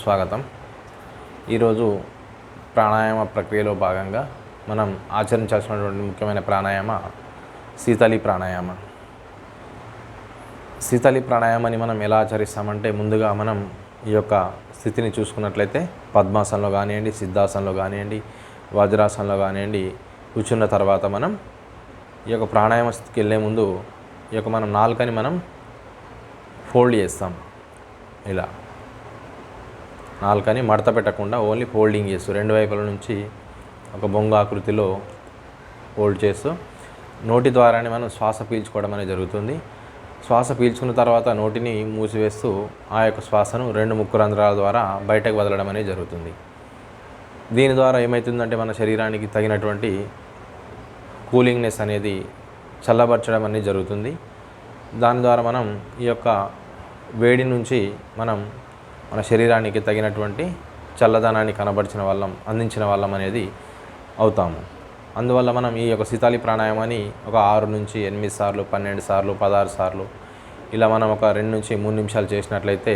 స్వాగతం. ఈరోజు ప్రాణాయామ ప్రక్రియలో భాగంగా మనం ఆచరించాల్సినటువంటి ముఖ్యమైన ప్రాణాయామ శీతలి ప్రాణాయామ. శీతలి ప్రాణాయామాన్ని మనం ఎలా ఆచరిస్తామంటే ముందుగా మనం ఈ యొక్క స్థితిని చూసుకున్నట్లయితే పద్మాసనంలో కానివ్వండి సిద్ధాసనంలో కానివ్వండి వజ్రాసనంలో కానివ్వండి కూర్చున్న తర్వాత మనం ఈ యొక్క ప్రాణాయామ స్థితికి వెళ్ళే ముందు ఈ యొక్క మనం నాలుకని మనం ఫోల్డ్ చేస్తాం. ఇలా. నాలుకని మడత పెట్టకుండా ఓన్లీ ఫోల్డింగ్ చేస్తూ రెండు వైపుల నుంచి ఒక బొంగ ఆకృతిలో హోల్డ్ చేస్తూ నోటి ద్వారానే మనం శ్వాస పీల్చుకోవడం అనేది జరుగుతుంది. శ్వాస పీల్చుకున్న తర్వాత నోటిని మూసివేస్తూ ఆ యొక్క శ్వాసను రెండు ముక్కు రంధ్రాల ద్వారా బయటకు వదలడం అనేది జరుగుతుంది. దీని ద్వారా ఏమవుతుందంటే మన శరీరానికి తగినటువంటి కూలింగ్నెస్ అనేది చల్లబరచడం అనేది జరుగుతుంది. దాని ద్వారా మనం ఈ యొక్క వేడి నుంచి మనం మన శరీరానికి తగినటువంటి చల్లదనాన్ని కనబరిచిన వాళ్ళం అందించిన వాళ్ళం అనేది అవుతాము. అందువల్ల మనం ఈ యొక్క శీతాలి ప్రాణాయామాన్ని ఒక ఆరు నుంచి ఎనిమిది సార్లు పన్నెండు సార్లు పదహారు సార్లు ఇలా మనం ఒక రెండు నుంచి మూడు నిమిషాలు చేసినట్లయితే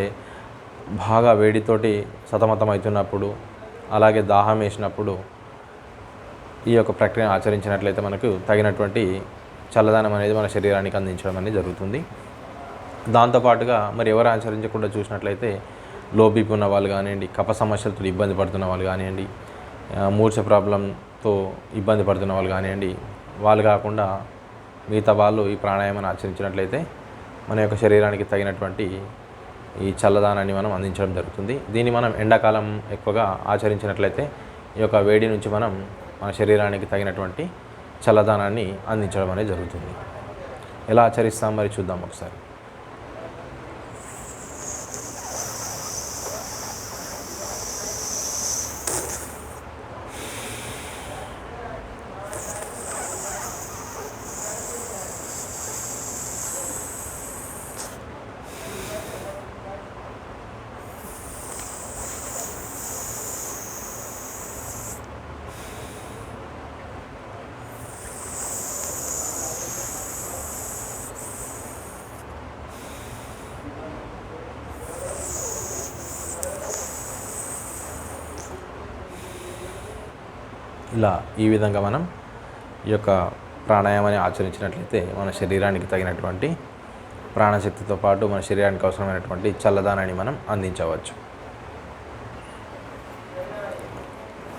బాగా వేడితోటి సతమతం అవుతున్నప్పుడు అలాగే దాహం వేసినప్పుడు ఈ యొక్క ప్రక్రియను ఆచరించినట్లయితే మనకు తగినటువంటి చల్లదనం అనేది మన శరీరానికి అందించడం అనేది జరుగుతుంది. దాంతోపాటుగా మరి ఎవరు ఆచరించకుండా చూసినట్లయితే లో బీపీ ఉన్న వాళ్ళు కానివ్వండి కఫ సమస్యలతో ఇబ్బంది పడుతున్న వాళ్ళు కానివ్వండి మూర్చ మూర్ఛ ప్రాబ్లంతో ఇబ్బంది పడుతున్న వాళ్ళు కానివ్వండి వాళ్ళు కాకుండా మిగతా వాళ్ళు ఈ ప్రాణాయామాన్ని ఆచరించినట్లయితే మన యొక్క శరీరానికి తగినటువంటి ఈ చల్లదానాన్ని మనం అందించడం జరుగుతుంది. దీన్ని మనం ఎండాకాలం ఎక్కువగా ఆచరించినట్లయితే ఈ యొక్క వేడి నుంచి మనం మన శరీరానికి తగినటువంటి చల్లదానాన్ని అందించడం అనేది జరుగుతుంది. ఎలా ఆచరిస్తాం మరి చూద్దాం ఒకసారి. ఇలా ఈ విధంగా మనం ఈ యొక్క ప్రాణాయామాన్ని ఆచరించినట్లయితే మన శరీరానికి తగినటువంటి ప్రాణశక్తితో పాటు మన శరీరానికి అవసరమైనటువంటి చల్లదానాన్ని మనం అందించవచ్చు.